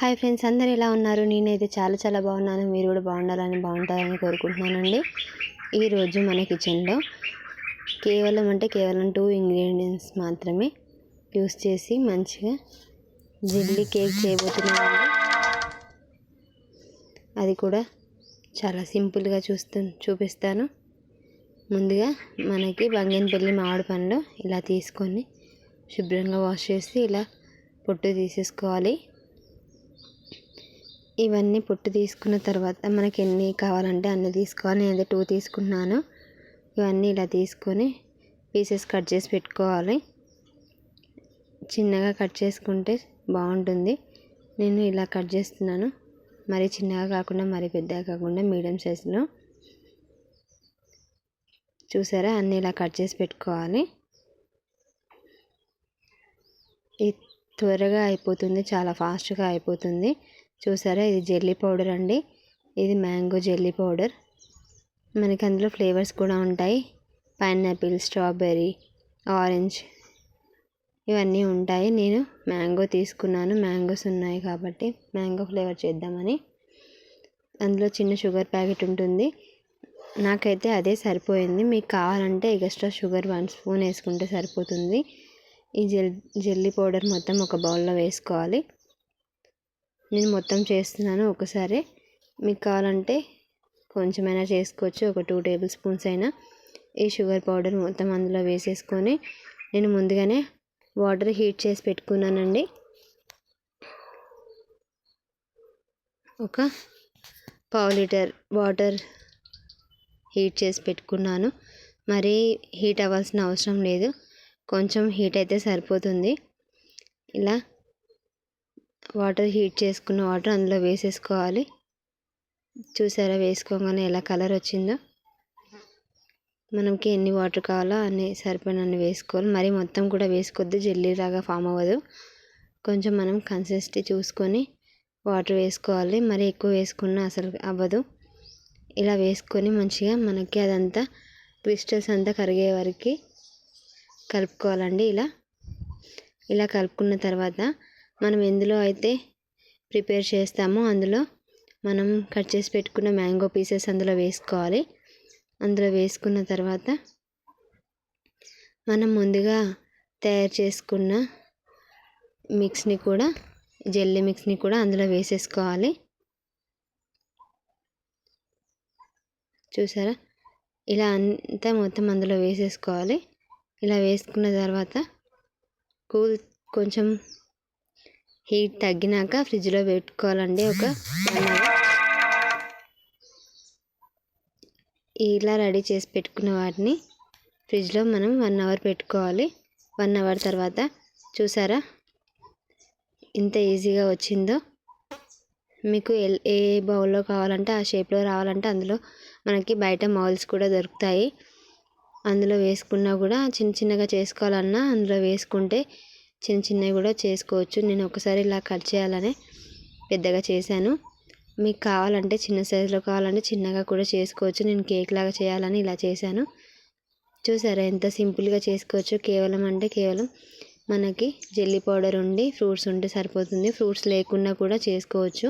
Hi friends అందరు ఎలా ఉన్నారు? నేనైతే చాలా చాలా బాగున్నాను. మీరు కూడా బాగుండాలని బాగుంటారని కోరుకుంటున్నానండి. ఈరోజు మన కిచెన్లో కేవలం అంటే కేవలం టూ ఇంగ్రీడియంట్స్ మాత్రమే యూస్ చేసి మంచిగా జిల్లీ కేక్ చేయబోతున్నానండి. అది కూడా చాలా సింపుల్గా చూస్తూ చూపిస్తాను. ముందుగా మనకి బంగినపల్లి మామిడి పండు ఇలా తీసుకొని శుభ్రంగా వాష్ చేసి ఇలా పొట్టు తీసేసుకోవాలి. ఇవన్నీ పొట్టు తీసుకున్న తర్వాత మనకి ఎన్ని కావాలంటే అన్ని తీసుకోవాలి. నేను టూ తీసుకున్నాను ఇవన్నీ ఇలా తీసుకొని పీసెస్ కట్ చేసి పెట్టుకోవాలి. చిన్నగా కట్ చేసుకుంటే బాగుంటుంది. నేను ఇలా కట్ చేస్తున్నాను. మరి చిన్నగా కాకుండా మరి పెద్దగా కాకుండా మీడియం సైజులో. చూసారా? అన్నీ ఇలా కట్ చేసి పెట్టుకోవాలి. ఇది త్వరగా అయిపోతుంది. చాలా ఫాస్ట్గా అయిపోతుంది. చూసారా? ఇది జెల్లీ పౌడర్ అండి. ఇది మ్యాంగో జెల్లీ పౌడర్. మనకి అందులో ఫ్లేవర్స్ కూడా ఉంటాయి. పైనాపిల్ స్ట్రాబెర్రీ ఆరెంజ్ ఇవన్నీ ఉంటాయి. నేను మ్యాంగో తీసుకున్నాను. మ్యాంగోస్ ఉన్నాయి కాబట్టి మ్యాంగో ఫ్లేవర్ చేద్దామని. అందులో చిన్న షుగర్ ప్యాకెట్ ఉంటుంది. నాకైతే అదే సరిపోయింది. మీకు కావాలంటే ఎక్స్ట్రా షుగర్ వన్ స్పూన్ వేసుకుంటే సరిపోతుంది. ఈ జెల్ జెల్లీ పౌడర్ మొత్తం ఒక బౌల్లో వేసుకోవాలి. నేను మొత్తం చేస్తున్నాను ఒకసారి. మీకు కావాలంటే కొంచెమైనా చేసుకోవచ్చు. ఒక టూ టేబుల్ స్పూన్స్ అయినా. ఈ షుగర్ పౌడర్ మొత్తం అందులో వేసేసుకొని నేను ముందుగానే వాటర్ హీట్ చేసి పెట్టుకున్నానండి. ఒక పావు లీటర్ వాటర్ హీట్ చేసి పెట్టుకున్నాను. మరీ హీట్ అవ్వాల్సిన అవసరం లేదు. కొంచెం హీట్ అయితే సరిపోతుంది. ఇలా వాటర్ హీట్ చేసుకున్న వాటర్ అందులో వేసేసుకోవాలి. చూసారా వేసుకోగానే ఎలా కలర్ వచ్చిందో? మనకి ఎన్ని వాటర్ కావాలో అన్ని సరిపోయినన్ని వేసుకోవాలి. మరి మొత్తం కూడా వేసుకోవద్దు జెల్లీలాగా ఫామ్ అవ్వదు. కొంచెం మనం కన్సిస్టెన్సీ చూసుకొని వాటర్ వేసుకోవాలి. మరి ఎక్కువ వేసుకున్నా అసలు అవ్వదు. ఇలా వేసుకొని మంచిగా మనకి అదంతా క్రిస్టల్స్ అంతా కరిగే వరకు కలుపుకోవాలండి ఇలా. ఇలా కలుపుకున్న తర్వాత మనం ఎందులో అయితే ప్రిపేర్ చేస్తామో అందులో మనం కట్ చేసి పెట్టుకున్న మ్యాంగో పీసెస్ అందులో వేసుకోవాలి. అందులో వేసుకున్న తర్వాత మనం ముందుగా తయారు చేసుకున్న మిక్స్ని కూడా జెల్లీ మిక్స్ని కూడా అందులో వేసేసుకోవాలి. చూసారా? ఇలా అంతా మొత్తం అందులో వేసేసుకోవాలి. ఇలా వేసుకున్న తర్వాత కూల్ కొంచెం హీట్ తగ్గినాక ఫ్రిడ్జ్లో పెట్టుకోవాలండి ఒక వన్ అవర్. ఇలా రెడీ చేసి పెట్టుకున్న వాటిని ఫ్రిడ్జ్లో మనం వన్ అవర్ పెట్టుకోవాలి. వన్ అవర్ తర్వాత చూసారా? ఇంత ఈజీగా వచ్చిందో. మీకు ఏ బౌల్లో కావాలంటే ఆ షేప్లో రావాలంటే అందులో మనకి బయట మౌల్స్ కూడా దొరుకుతాయి. అందులో వేసుకున్నా కూడా చిన్న చిన్నగా చేసుకోవాలన్నా అందులో వేసుకుంటే చిన్న చిన్నవి కూడా చేసుకోవచ్చు. నేను ఒకసారి ఇలా కట్ చేయాలని పెద్దగా చేశాను. మీకు కావాలంటే చిన్న సైజులో కావాలంటే చిన్నగా కూడా చేసుకోవచ్చు. నేను కేక్ లాగా చేయాలని ఇలా చేశాను. చూసారా ఎంత సింపుల్గా చేసుకోవచ్చు. కేవలం అంటే కేవలం మనకి జెల్లీ పౌడర్ ఉండి ఫ్రూట్స్ ఉంటే సరిపోతుంది. ఫ్రూట్స్ లేకుండా కూడా చేసుకోవచ్చు.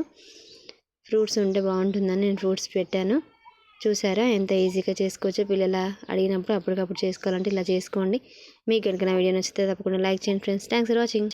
ఫ్రూట్స్ ఉంటే బాగుంటుందని నేను ఫ్రూట్స్ పెట్టాను. చూసారా? ఎంత ఈజీగా చేసుకోవచ్చో పిల్లల అడిగినప్పుడు అప్పటికప్పుడు చేసుకోవాలంటే ఇలా చేసుకోండి. మీకు కనుక నా వీడియో నచ్చితే తప్పకుండా లైక్ చేయండి ఫ్రెండ్స్. Thanks for watching.